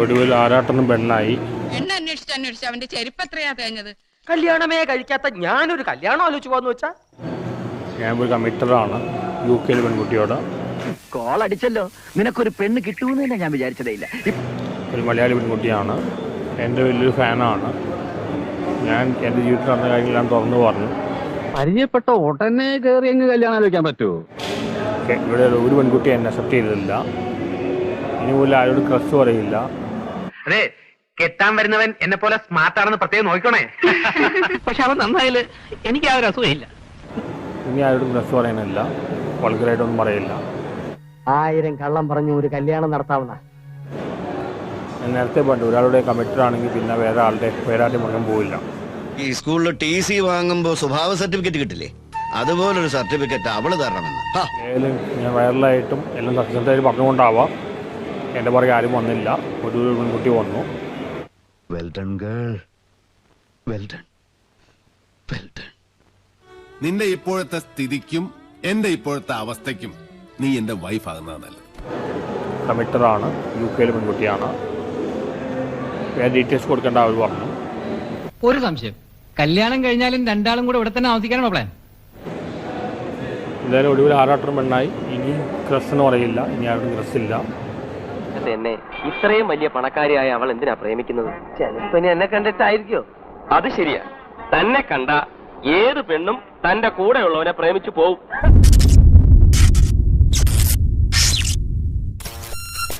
ഒടുവിൽ ആരാട്ടനും പെണ്ണായി. എന്നെ അന്വേഷിച്ച് അന്വേഷിച്ച് അവന്റെ ചെരുപ്പ് എത്രയാ തേഞ്ഞത്? കല്യാണമേ കഴിക്കാത്ത ഞാനൊരു കല്യാണം ആലോചിച്ചു പോകാന്ന് വെച്ചാ? ഞാൻ ഒരു കമ്മിറ്ററാണ് യു കെ പെൺകുട്ടിയോട്. കോൾ അടിച്ചല്ലോ. നിനക്കൊരു പെണ്ണ് കിട്ടുമെന്ന് തന്നെ ഞാൻ വിചാരിച്ചതേ ഇല്ല. ഒരു മലയാളി പെൺകുട്ടിയാണ്. എന്റെ വലിയൊരു ഫാനാണ്. ഞാൻ എന്റെ ജീവിതത്തിൽ നടന്ന കാര്യങ്ങളെല്ലാം തുറന്നു പറഞ്ഞു. പരിചയപ്പെട്ട ഉടനെ കയറി അങ്ങ് കല്യാണം ആലോചിക്കാൻ പറ്റുമോ? ഇവിടെ ഒരു പെൺകുട്ടി എന്നെ അക്സെപ്റ്റ് ചെയ്തില്ല ഇനി പോലും ആരോട് ക്രഷ് പറയില്ല അതെ കെട്ടാൻ വരുന്നവൻ എന്നെ പോലെ സ്മാർട്ട് ആണെന്ന് പ്രത്യേകം നോക്കണേ പക്ഷെ അവൻ നന്നായാൽ എനിക്ക് ആ ഒരു അസുഖമില്ല ഇനി ആരോടും ക്രഷ് പറയുന്നില്ല വൾഗറായിട്ടൊന്നും പറയില്ല ആയിരം കള്ളം പറഞ്ഞു ഒരു കല്യാണം നടത്താവുന്ന. ഞാൻ നേരത്തെ പറഞ്ഞു ഒരാളുടെ കമ്മിറ്റഡ് ആണെങ്കിൽ പിന്നെ വേറെ ആളുടെ വേറെ ആരുടെ മുഖം പോവില്ല. ഈ സ്കൂളിൽ ടി സി വാങ്ങുമ്പോ സ്വഭാവ സർട്ടിഫിക്കറ്റ് കിട്ടില്ലേ? അതുപോലൊരു സർട്ടിഫിക്കറ്റ് അവൾ തരണമെന്ന്. ഞാൻ വൈറലായിട്ടും എല്ലാം സത്യസന്ധമായിട്ട് പറഞ്ഞുകൊണ്ടാവാം എന്റെ പുറകെ ആരും വന്നില്ല. ഒരു പെൺകുട്ടി വന്നു. നിന്റെ ഇപ്പോഴത്തെ സ്ഥിതിക്കും എന്റെ ഇപ്പോഴത്തെ അവസ്ഥയ്ക്കും നീ എന്റെ വൈഫ് ആകുന്നതാണ് നല്ലത്. കമ്മിറ്ററാണ് യു കെയിലെ പെൺകുട്ടിയാണ്. വേറെ ഡീറ്റെയിൽസ് കൊടുക്കേണ്ട അവർ പറഞ്ഞു ഒരു സംശയം. കല്യാണം കഴിഞ്ഞാലും രണ്ടാളും കൂടെ ഇവിടെ തന്നെ താമസിക്കാനാണോ പ്ലാൻ എന്തായാലും ഒടുവിൽ ആറാട്ടം പെണ്ണായി. ഇനി ക്രസ് എന്ന് പറയില്ല. ഇനി ആരോടും ക്രസ് ഇല്ല. എന്നെ ഇത്രയും വലിയ പണക്കാരിയായ അവൾ എന്തിനാ പ്രേമിക്കുന്നത്? ചിലപ്പോ എന്നെ കണ്ടിട്ടായിരിക്കോ? അത് ശരിയാ. തന്നെ കണ്ട ഏത് പെണ്ണും തന്റെ കൂടെയുള്ളവനെ പ്രേമിച്ചു പോവും.